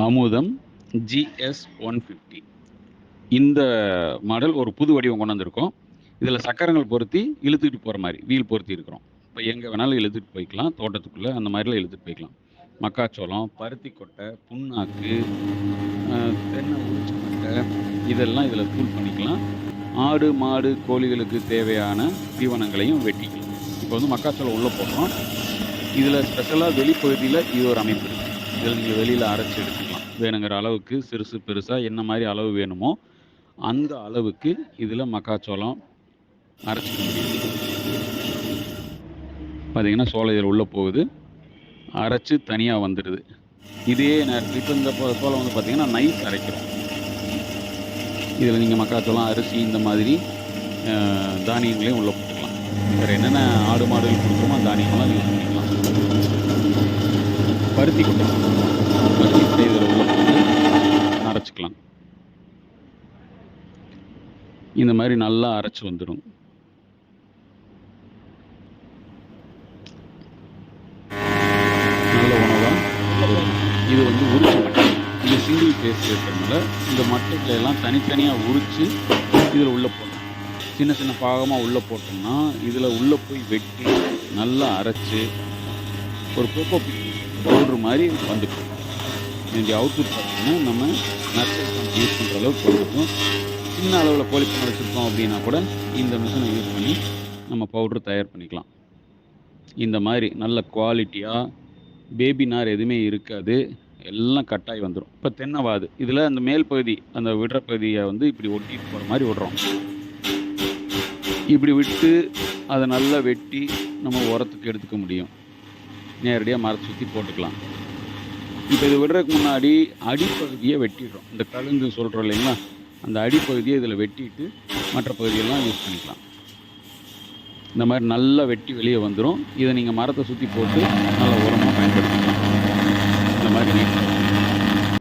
Amudham GS one fifty. இந்த model ஒரு புது வடிவம் கொண்டு வந்திருக்கோம். இதில் சக்கரங்கள் பொருத்தி இழுத்துக்கிட்டு போகிற மாதிரி வீல் பொருத்தி இருக்கிறோம். இப்போ எங்கே வேணாலும் இழுத்துட்டு போய்க்கலாம். தோட்டத்துக்குள்ளே அந்த மாதிரிலாம் இழுத்துட்டு போய்க்கலாம். மக்காச்சோளம் பருத்தி கொட்டை புண்ணாக்கு தென்னை உரிச்ச இதெல்லாம் இதில் தூள் பண்ணிக்கலாம். ஆடு மாடு கோழிகளுக்கு தேவையான தீவனங்களையும் வெட்டிக்கலாம். இப்போ வந்து மக்காச்சோளம் உள்ளே போடுறோம். இதில் ஸ்பெஷலாக வெளிப்பகுதியில் இது ஒரு அமைப்பு இருக்குது இதில் நீங்கள் வெளியில் அரைச்சி எடுத்துக்கலாம். வேணுங்கிற அளவுக்கு சிறுசு பெருசாக என்ன மாதிரி அளவு வேணுமோ அந்த அளவுக்கு இதில் மக்காச்சோளம் அரைச்சிக்க முடியும் பார்த்தீங்கன்னா சோளம் இதில் உள்ளே போகுது. அரைச்சு தனியாக வந்துடுது இதே நேரத்தில் இப்போ இந்த சோளம் வந்து பார்த்தீங்கன்னா நைஸ் அரைக்கிறோம். இதில் நீங்கள் மக்காச்சோளம் அரிசி இந்த மாதிரி தானியங்களையும் உள்ளே போட்டுக்கலாம். வேறு என்னென்ன ஆடு மாடுகள் கொடுக்குறோமோ தானியங்கள்லாம் யூஸ் பண்ணிக்கலாம் பருத்தி கொட்டை பருத்தி கொட்டை இதில் உள்ள போட்டு அரைச்சிக்கலாம். இந்த மாதிரி நல்லா அரைச்சி வந்துடும். நல்ல உணவாக இது வந்து உரிச்ச மட்டை. இது சிங்கிள் பேஸ்ட் இருக்கிறதுனால இந்த மட்டைகளை எல்லாம் தனித்தனியாக உரித்து இதில் உள்ளே போடணும் சின்ன சின்ன பாகமாக உள்ளே போட்டோம்னா இதில் உள்ளே போய் வெட்டி நல்லா அரைச்சு ஒரு கோகோ பவுட்ரு மாதிரி வந்துடும் இதனுடைய அவுட்புட் பார்த்திங்கன்னா நம்ம நர்சரி யூஸ் பண்ணுற அளவுக்கு வந்துருக்கும். சின்ன அளவில் கோழி பண்ணை வச்சுருக்கோம் அப்படின்னா கூட இந்த மிஷினை யூஸ் பண்ணி நம்ம பவுட்ரு தயார் பண்ணிக்கலாம். இந்த மாதிரி நல்ல குவாலிட்டியாக பேபி நார் எதுவுமே இருக்காது. எல்லாம் கட்டாயி வந்துடும் இப்போ தென்னைவாது. இதில் அந்த மேல் பகுதி அந்த விடுற பகுதியை வந்து இப்படி ஒட்டி போகிற மாதிரி விடுறோம். இப்படி விட்டு அதை நல்லா வெட்டி நம்ம உரத்துக்கு எடுத்துக்க முடியும். நேரடியாக மரத்தை சுற்றி போட்டுக்கலாம். இப்போ இது விடுறதுக்கு முன்னாடி அடிப்பகுதியை வெட்டிடுறோம். இந்த கழுந்து சொல்கிறோம் இல்லைங்களா? அந்த அடிப்பகுதியை இதில் வெட்டிட்டு மற்ற பகுதியெல்லாம் யூஸ் பண்ணிக்கலாம். இந்த மாதிரி நல்லா வெட்டி வெளியே வந்துடும் இதை நீங்கள் மரத்தை சுற்றி போட்டு நல்ல உரமாக பயன்படுத்திக்கலாம். இந்த மாதிரி நீட்